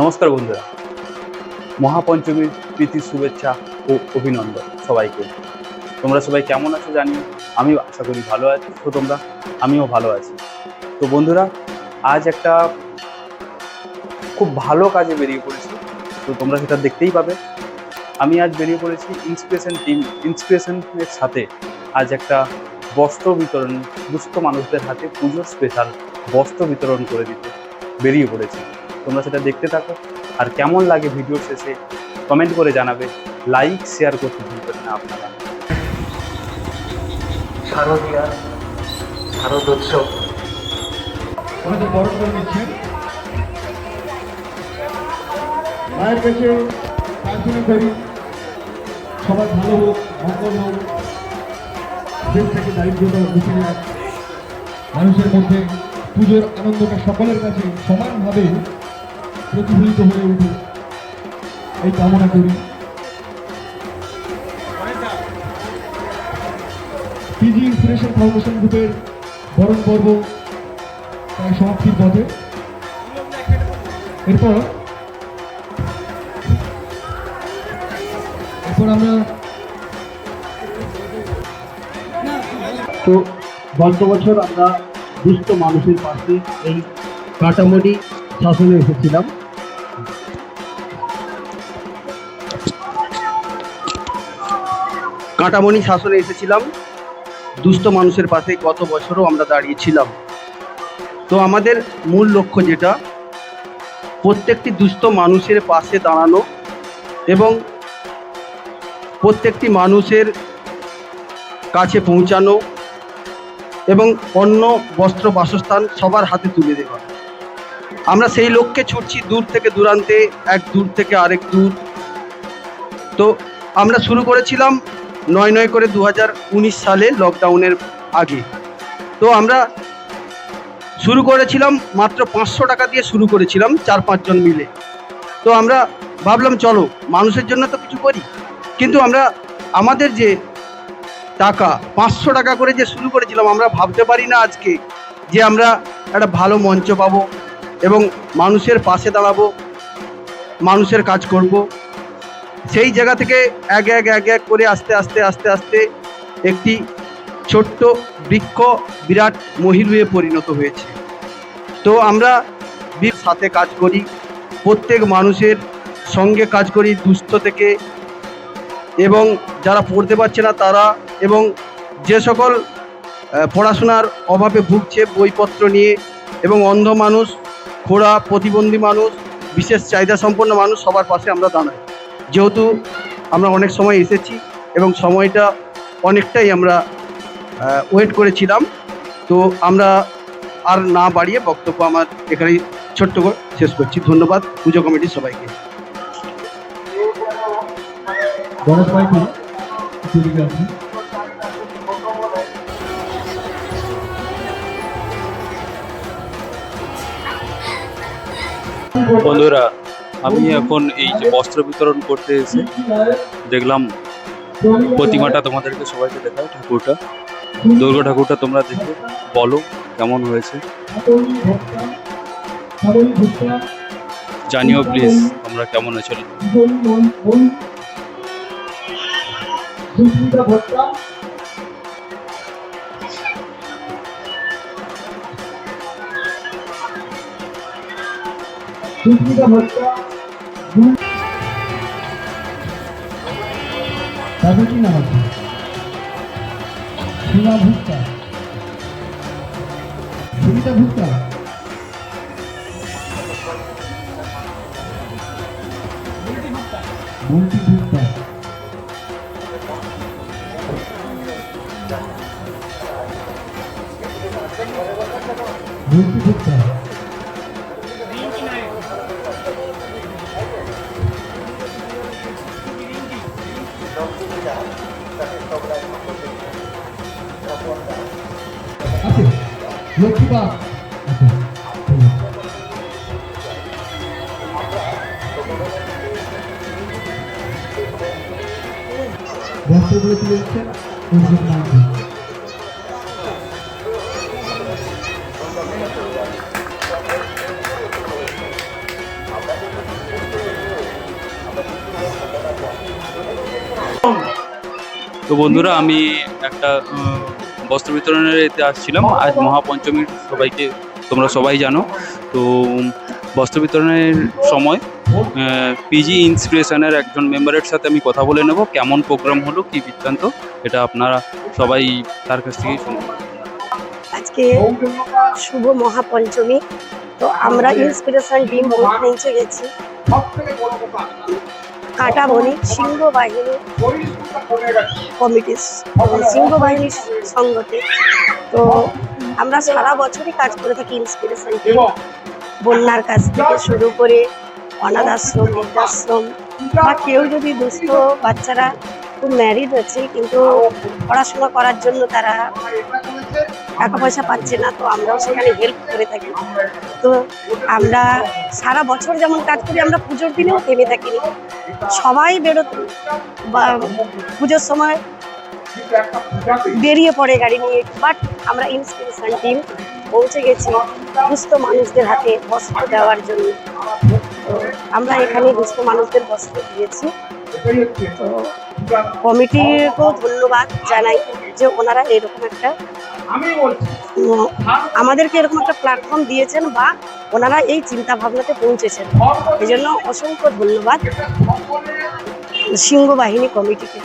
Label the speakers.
Speaker 1: নমস্কার বন্ধুরা। মহাপঞ্চমীর প্রীতি, শুভেচ্ছা ও অভিনন্দন সবাইকে। তোমরা সবাই কেমন আছো জানি আমি আশা করি ভালো আছি। তো তোমরা? আমিও ভালো আছি। তো বন্ধুরা, আজ একটা খুব ভালো কাজে বেরিয়ে পড়েছি। তো তোমরা সেটা দেখতেই পাবে। আমি আজ বেরিয়ে পড়েছি ইন্সপিরেশন টিম ইন্সপিরেশনের সাথে আজ একটা বস্ত্র বিতরণ, দুস্থ মানুষদের হাতে পুজোর স্পেশাল বস্ত্র বিতরণ করে দিতে বেরিয়ে পড়েছি। তোমরা সেটা দেখতে থাকো। আর কেমন লাগে ভিডিও শেষে কমেন্ট করে জানাবে। লাইক শেয়ার করতে ভুলবেন না আপনারা।
Speaker 2: শারদীয়া শারদোৎসব
Speaker 3: আমাদের বরণ করে নিচ্ছেন মায়ের কাছে প্রার্থনা করি সবার ভালো হোক মঙ্গল হোক। দেশ থেকে দারিদ্রতা মুছে যাক মানুষের মধ্যে পুজোর আনন্দটা সকলের কাছে সমানভাবে প্রতিফলিত হয়ে উঠুক। এই কামনা করি। পিজি ইন্সপিরেশন ফাউন্ডেশন গ্রুপের বরণ পর্ব প্রায় সমাপ্তির পথে। এরপর এরপর আমরা
Speaker 4: তো গত বছর আমরা দুস্থ মানুষের পাশে এই কাটামোড়ি শাসনে এসেছিলাম। কাটামণি শাসনে এসেছিলাম। দুস্থ মানুষের পাশে গত বছরও আমরা দাঁড়িয়েছিলাম। তো আমাদের মূল লক্ষ্য যেটা, প্রত্যেকটি দুস্থ মানুষের পাশে দাঁড়ানো এবং প্রত্যেকটি মানুষের কাছে পৌঁছানো এবং অন্য বস্ত্র বাসস্থান সবার হাতে তুলে দেওয়া। আমরা সেই লক্ষ্যে ছুটছি দূর থেকে দূরান্তে, এক দূর থেকে আরেক দূর। তো আমরা শুরু করেছিলাম নয় নয় করে দু হাজার উনিশ সালে লকডাউনের আগে। তো আমরা শুরু করেছিলাম, মাত্র পাঁচশো টাকা দিয়ে শুরু করেছিলাম চার পাঁচজন মিলে। তো আমরা ভাবলাম, চলো, মানুষের জন্য তো কিছু করি। কিন্তু আমরা, আমাদের যে টাকা, পাঁচশো টাকা করে যে শুরু করেছিলাম, আমরা ভাবতে পারি না আজকে যে আমরা একটা ভালো মঞ্চ পাবো এবং মানুষের পাশে দাঁড়াবো, মানুষের কাজ করব। সেই জায়গা থেকে এক এক এক এক করে আস্তে আস্তে আস্তে আস্তে একটি ছোট্ট বৃক্ষ বিরাট মহিল হয়ে পরিণত হয়েছে। তো আমরা সাথে কাজ করি, প্রত্যেক মানুষের সঙ্গে কাজ করি দুস্থ থেকে এবং যারা পড়তে পারছে না তারা এবং যে সকল পড়াশোনার অভাবে ভুগছে বইপত্র নিয়ে এবং অন্ধ মানুষ খোড়া প্রতিবন্ধী মানুষ, বিশেষ চাহিদা সম্পন্ন মানুষ সবার পাশে আমরা দাঁড়াই। যেহেতু আমরা অনেক সময় এসেছি এবং সময়টা অনেকটাই আমরা ওয়েট করেছিলাম তো আমরা আর না বাড়িয়ে বক্তব্য আমার এখানেই ছোট্ট করে শেষ করছি। ধন্যবাদ পুজো কমিটির সবাইকে।
Speaker 1: বন্ধুরা আমি এখন এই যে বস্ত্র বিতরণ করতে এসে দেখলাম প্রতিমাটা তোমাদেরকে সবাইকে দেখায়, ঠাকুরটা। দুর্গা ঠাকুরটা তোমরা দেখে বলো কেমন হয়েছে। জানিও প্লিজ তোমরা কেমন হয়েছে।
Speaker 3: তাদের কি নাম আছে সীমা ভুক্তা সুবিধা ভুক্তা মন্ত্রী ভুক্তা মন্ত্রী ভুক্তা লক্ষ্মীবা। বস্ত্রগুলো তুলে দিচ্ছেন
Speaker 1: তো বন্ধুরা আমি একটা বস্ত্র বিতরণের এতে আসছিলাম। আজ মহাপঞ্চমীর সবাইকে তোমরা সবাই জানো। তো বস্ত্র বিতরণের সময় পিজি ইন্সপিরেশনের একজন মেম্বারের সাথে আমি কথা বলে নেব। কেমন প্রোগ্রাম হলো কি বৃত্তান্ত এটা আপনারা সবাই তার কাছ থেকেই শুনবেন
Speaker 5: আজকে শুভ মহাপঞ্চমী। তো আমরা ইন্সপিরেশন টিম পৌঁছে গেছি কাটা বণিক সিংহ বাহিনী কমিটির সিংহ বাহিনীর সঙ্গতে। তো আমরা সারা বছরই কাজ করে থাকি ইন্সপিরেশন বন্যার কাজ থেকে শুরু করে অনাথ আশ্রম বৃদ্ধাশ্রম, বা কেউ যদি দুস্থ বাচ্চারা খুব ম্যারিড আছে, কিন্তু পড়াশোনা করার জন্য তারা টাকা পয়সা পাচ্ছে না, তো আমরাও সেখানে হেল্প করে থাকি। তো আমরা সারা বছর যেমন কাজ করি, আমরা পুজোর দিনেও থেমে থাকিনি। সবাই বেরোত, বা পুজোর সময় বেরিয়ে পড়ে গাড়ি নিয়ে। বাট আমরা ইন্সপিরেশন টিম পৌঁছে গেছি দুস্থ মানুষদের হাতে বস্ত্র দেওয়ার জন্য। আমরা এখানে দুস্থ মানুষদের বস্ত্র দিয়েছি। তো কমিটিকেও ধন্যবাদ জানাই যে ওনারা এরকম একটা আমাদেরকে এরকম একটা প্ল্যাটফর্ম দিয়েছেন বা ওনারা এই চিন্তা ভাবনাতে পৌঁছেছেন এই জন্য অসংখ্য ধন্যবাদ। সিংহ বাহিনী কমিটিকে।